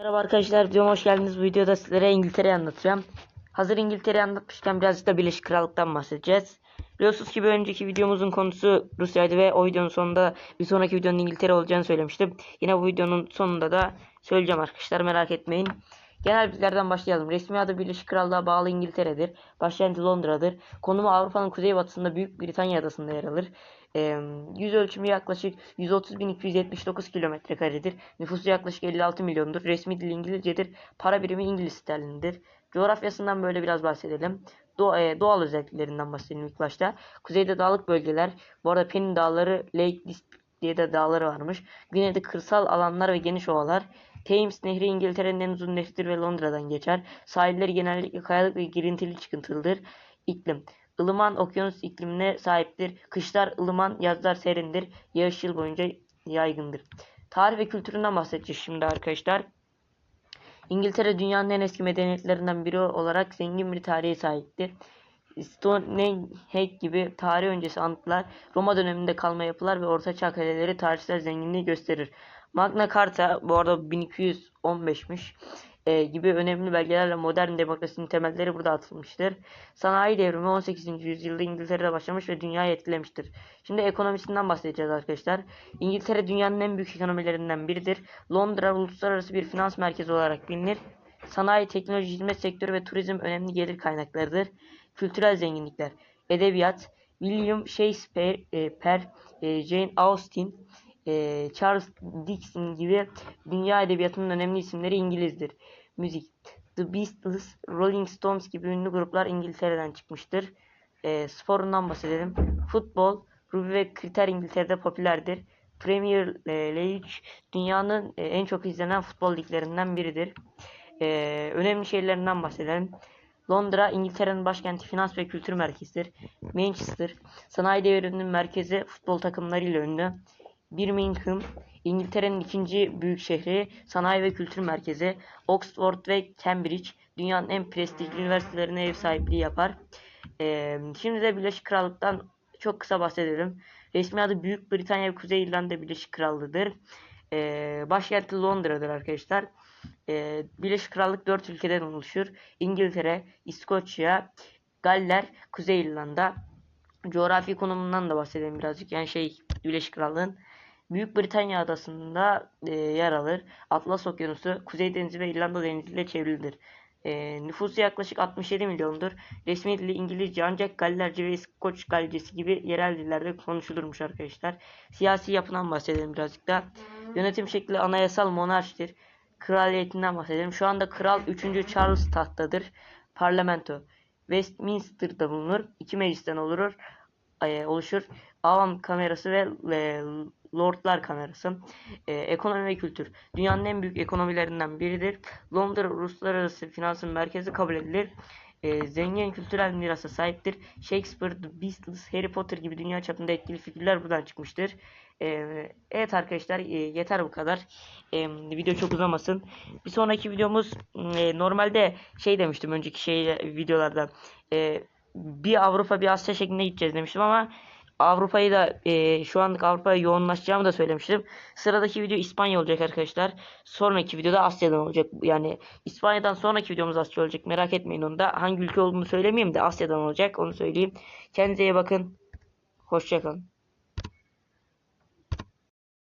Merhaba arkadaşlar videoma hoş geldiniz. Bu videoda sizlere İngiltere'yi anlatacağım. Hazır İngiltere'yi anlatmışken birazcık da Birleşik Krallık'tan bahsedeceğiz. Biliyorsunuz ki bir önceki videomuzun konusu Rusya'ydı ve o videonun sonunda bir sonraki videonun İngiltere olacağını söylemiştim. Yine bu videonun sonunda da söyleyeceğim arkadaşlar merak etmeyin. Genel bilgilerden başlayalım. Resmi adı Birleşik Krallığa bağlı İngiltere'dir. Başkenti Londra'dır. Konumu Avrupa'nın kuzeybatısında Büyük Britanya adasında yer alır. Eee, yüz ölçümü yaklaşık 130.279 kilometre karedir. Nüfusu yaklaşık 56 milyondur. Resmi dil İngilizcedir. Para birimi İngiliz sterlinidir. Coğrafyasından böyle biraz bahsedelim. Do- e, doğal özelliklerinden bahsedelim ilk başta. Kuzeyde dağlık bölgeler. Bu arada Penny Dağları, Lake District diye de dağları varmış. Güneyde kırsal alanlar ve geniş ovalar. Thames Nehri İngiltere'nin en uzun nehridir ve Londra'dan geçer. Sahilleri genellikle kayalık ve girintili çıkıntılıdır. İklim. ılıman okyanus iklimine sahiptir. Kışlar ılıman, yazlar serindir. Yağış yıl boyunca yaygındır. Tarih ve kültüründen bahsedeceğiz şimdi arkadaşlar. İngiltere dünyanın en eski medeniyetlerinden biri olarak zengin bir tarihe sahiptir. Stonehenge gibi tarih öncesi anıtlar, Roma döneminde kalma yapılar ve Ortaçağ kaleleri tarihsel zenginliği gösterir. Magna Carta bu arada 1215'miş e, gibi önemli belgelerle modern demokrasinin temelleri burada atılmıştır. Sanayi devrimi 18. yüzyılda İngiltere'de başlamış ve dünyayı etkilemiştir. Şimdi ekonomisinden bahsedeceğiz arkadaşlar. İngiltere dünyanın en büyük ekonomilerinden biridir. Londra uluslararası bir finans merkezi olarak bilinir. Sanayi, teknoloji, hizmet sektörü ve turizm önemli gelir kaynaklarıdır. Kültürel zenginlikler, edebiyat, William Shakespeare, e, Per, e, Jane Austen, e, Charles Dickens gibi dünya edebiyatının önemli isimleri İngilizdir. Müzik, The Beatles, Rolling Stones gibi ünlü gruplar İngiltere'den çıkmıştır. E, sporundan bahsedelim. Futbol, rugby ve kriter İngiltere'de popülerdir. Premier League dünyanın e, en çok izlenen futbol liglerinden biridir. E, önemli şehirlerinden bahsedelim. Londra, İngiltere'nin başkenti, finans ve kültür merkezidir. Manchester, sanayi devriminin merkezi, futbol takımlarıyla ünlü. Birmingham, İngiltere'nin ikinci büyük şehri, sanayi ve kültür merkezi. Oxford ve Cambridge, dünyanın en prestijli üniversitelerine ev sahipliği yapar. Ee, şimdi de Birleşik Krallık'tan çok kısa bahsedelim. Resmi adı Büyük Britanya ve Kuzey İrlanda Birleşik Krallığı'dır. Ee, başkenti Londra'dır arkadaşlar. Ee, Birleşik Krallık 4 ülkeden oluşur. İngiltere, İskoçya, Galler, Kuzey İrlanda. Coğrafi konumundan da bahsedelim birazcık. Yani şey Birleşik Krallığın Büyük Britanya adasında e, yer alır. Atlas Okyanusu, Kuzey Denizi ve İrlanda Denizi ile çevrilidir. E, nüfusu yaklaşık 67 milyondur. Resmi dili İngilizce ancak Gallerce ve İskoç Galcesi gibi yerel dillerde konuşulurmuş arkadaşlar. Siyasi yapıdan bahsedelim birazcık da. Yönetim şekli anayasal monarşidir. Kraliyetinden bahsedelim. Şu anda Kral 3. Charles tahttadır. Parlamento Westminster'da bulunur. İki meclisten olurur, e, oluşur. Avam kamerası ve e, Lordlar kamerası. E, ekonomi ve kültür. Dünyanın en büyük ekonomilerinden biridir. Londra uluslararası finansın merkezi kabul edilir. E, zengin kültürel mirasa sahiptir. Shakespeare, The Beatles, Harry Potter gibi dünya çapında etkili figürler buradan çıkmıştır. E, evet arkadaşlar e, yeter bu kadar. E, video çok uzamasın. Bir sonraki videomuz e, normalde şey demiştim önceki şey videolarda. E, bir Avrupa bir Asya şeklinde gideceğiz demiştim ama Avrupa'yı da e, şu anlık Avrupa'ya yoğunlaşacağımı da söylemiştim. Sıradaki video İspanya olacak arkadaşlar. Sonraki videoda Asya'dan olacak. Yani İspanya'dan sonraki videomuz Asya olacak. Merak etmeyin onu da. Hangi ülke olduğunu söylemeyeyim de Asya'dan olacak. Onu söyleyeyim. Kendinize iyi bakın. Hoşçakalın.